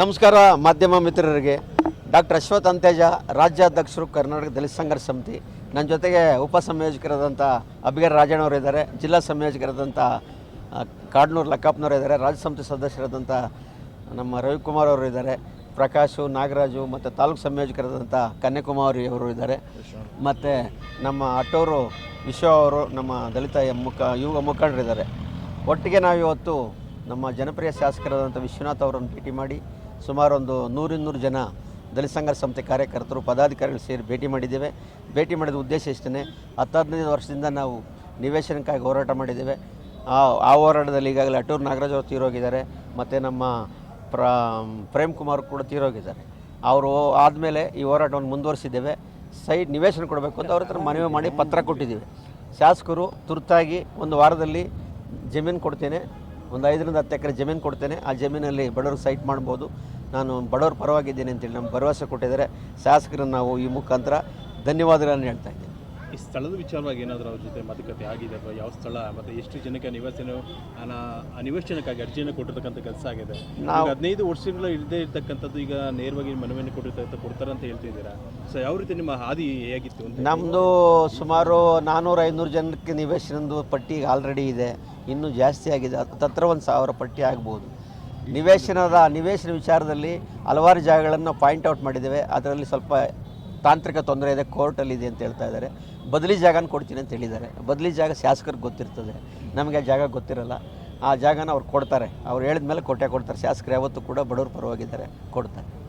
ನಮಸ್ಕಾರ, ಮಾಧ್ಯಮ ಮಿತ್ರರಿಗೆ. ಡಾಕ್ಟರ್ ಅಶ್ವಥ್ ಅಂತೇಜ, ರಾಜ್ಯಾಧ್ಯಕ್ಷರು ಕರ್ನಾಟಕ ದಲಿತ ಸಂಘರ್ಷ ಸಮಿತಿ. ನನ್ನ ಜೊತೆಗೆ ಉಪ ಸಂಯೋಜಕರಾದಂಥ ಅಭಿಗರ್ ರಾಜಣ್ಣವರು ಇದ್ದಾರೆ, ಜಿಲ್ಲಾ ಸಂಯೋಜಕರಾದಂಥ ಕಾಡ್ನೂರು ಲಕ್ಕಪ್ಪನವರು ಇದ್ದಾರೆ, ರಾಜ್ಯ ಸಮಿತಿ ಸದಸ್ಯರಾದಂಥ ನಮ್ಮ ರವಿಕುಮಾರ್ ಅವರು ಇದ್ದಾರೆ, ಪ್ರಕಾಶು, ನಾಗರಾಜು ಮತ್ತು ತಾಲೂಕು ಸಂಯೋಜಕರಾದಂಥ ಕನ್ಯಾಕುಮಾರಿ ಅವರು ಇದ್ದಾರೆ. ಮತ್ತು ನಮ್ಮ ಅಟ್ಟೋರು ವಿಶ್ವ ಅವರು, ನಮ್ಮ ದಲಿತ ಮುಖ, ಯುವ ಮುಖಂಡರಿದ್ದಾರೆ. ಒಟ್ಟಿಗೆ ನಾವಿವತ್ತು ನಮ್ಮ ಜನಪ್ರಿಯ ಶಾಸಕರಾದಂಥ ವಿಶ್ವನಾಥ್ ಅವರನ್ನು ಭೇಟಿ ಮಾಡಿ ಸುಮಾರು ಒಂದು ನೂರಿನ್ನೂರು ಜನ ದಲಿತ ಸಂಘರ್ಷ ಸಂಸ್ಥೆ ಕಾರ್ಯಕರ್ತರು, ಪದಾಧಿಕಾರಿಗಳು ಸೇರಿ ಭೇಟಿ ಮಾಡಿದ್ದೇವೆ. ಭೇಟಿ ಮಾಡಿದ ಉದ್ದೇಶ ಇಷ್ಟೇ ಹತ್ತು ಹದಿನೈದು ವರ್ಷದಿಂದ ನಾವು ನಿವೇಶನಕ್ಕಾಗಿ ಹೋರಾಟ ಮಾಡಿದ್ದೇವೆ. ಆ ಆ ಹೋರಾಟದಲ್ಲಿ ಈಗಾಗಲೇ ಅಟೂರು ನಾಗರಾಜ್ ಅವರು ತೀರೋಗಿದ್ದಾರೆ, ಮತ್ತು ನಮ್ಮ ಪ್ರ, ಪ್ರೇಮ್ ಕುಮಾರ್ ಕೂಡ ತೀರೋಗಿದ್ದಾರೆ. ಅವರು ಆದಮೇಲೆ ಈ ಹೋರಾಟವನ್ನು ಮುಂದುವರಿಸಿದ್ದೇವೆ. ಸೈಟ್ ನಿವೇಶನ ಕೊಡಬೇಕು ಅಂತ ಅವ್ರ ಹತ್ರ ಮನವಿ ಮಾಡಿ ಪತ್ರ ಕೊಟ್ಟಿದ್ದೀವಿ. ಶಾಸಕರು ತುರ್ತಾಗಿ ಒಂದು ವಾರದಲ್ಲಿ ಜಮೀನು ಕೊಡ್ತೇನೆ. ಒಂದು ಐದರಿಂದ ಹತ್ತು ಎಕರೆ ಜಮೀನು ಕೊಡ್ತೇನೆ. ಆ ಜಮೀನಲ್ಲಿ ಬಡವರು ಸೈಟ್ ಮಾಡ್ಬೋದು. ನಾನು ಬಡವ್ರ ಪರವಾಗಿದ್ದೇನೆ ಅಂತೇಳಿ ನಮ್ಮ ಭರವಸೆ ಕೊಟ್ಟಿದ್ದಾರೆ. ಶಾಸಕರನ್ನು ನಾವು ಈ ಮುಖಾಂತರ ಧನ್ಯವಾದಗಳನ್ನು ಹೇಳ್ತಾ ಇದ್ದೇನೆ. ಈ ಸ್ಥಳದ ವಿಚಾರವಾಗಿ ಏನಾದರೂ ಅವ್ರ ಜೊತೆ ಮಾತುಕತೆ ಆಗಿದೆ ಅಥವಾ ಯಾವ ಸ್ಥಳ ಮತ್ತು ಎಷ್ಟು ಜನಕ್ಕೆ ನಿವಾಸನ ನಾನು ಆ ನಿವೇಶನಕ್ಕಾಗಿ ಅರ್ಜಿಯನ್ನು ಕೊಟ್ಟಿರ್ತಕ್ಕಂಥ ಕೆಲಸ ಆಗಿದೆ. ನಾವು- ಹದಿನೈದು ವರ್ಷಗಳ ಇಲ್ಲದೆ ಇರ್ತಕ್ಕಂಥದ್ದು ಈಗ ನೇರವಾಗಿ ಮನವಿಯನ್ನು ಕೊಟ್ಟಿರ್ತಕ್ಕಂಥ ಕೊಡ್ತಾರೆ ಅಂತ ಹೇಳ್ತಿದ್ದೀರಾ ಸೊ ಯಾವ ರೀತಿ ನಿಮ್ಮ ಹಾದಿ ಹೇಗಿತ್ತು ನಮ್ಮದು ಸುಮಾರು ನಾನ್ನೂರು ಐನೂರು ಜನಕ್ಕೆ ನಿವೇಶನದ್ದು ಪಟ್ಟಿ ಆಲ್ರೆಡಿ ಇದೆ. ಇನ್ನೂ ಜಾಸ್ತಿ ಆಗಿದೆ. ಹತ್ತತ್ರ ಒಂದು ಸಾವಿರ ಪಟ್ಟಿ ಆಗ್ಬೋದು. ನಿವೇಶನದ, ನಿವೇಶನ ವಿಚಾರದಲ್ಲಿ ಹಲವಾರು ಜಾಗಗಳನ್ನು ಪಾಯಿಂಟ್ ಔಟ್ ಮಾಡಿದ್ದೇವೆ. ಅದರಲ್ಲಿ ಸ್ವಲ್ಪ ತಾಂತ್ರಿಕ ತೊಂದರೆ ಇದೆ ಕೋರ್ಟಲ್ಲಿ ಇದೆ ಅಂತ ಹೇಳ್ತಾ ಇದ್ದಾರೆ. ಬದಲಿ ಜಾಗನ ಕೊಡ್ತೀನಿ ಅಂತ ಹೇಳಿದ್ದಾರೆ. ಬದಲಿ ಜಾಗ ಶಾಸಕರಿಗೆ ಗೊತ್ತಿರ್ತದೆ. ನಮಗೆ ಆ ಜಾಗ ಗೊತ್ತಿರಲ್ಲ. ಆ ಜಾಗನ ಅವ್ರು ಕೊಡ್ತಾರೆ. ಅವ್ರು ಹೇಳಿದ ಮೇಲೆ ಕೊಟ್ಟೆ ಕೊಡ್ತಾರೆ. ಶಾಸಕರು ಯಾವತ್ತೂ ಕೂಡ ಬಡವ್ರ ಪರವಾಗಿದ್ದಾರೆ. ಕೊಡ್ತಾರೆ.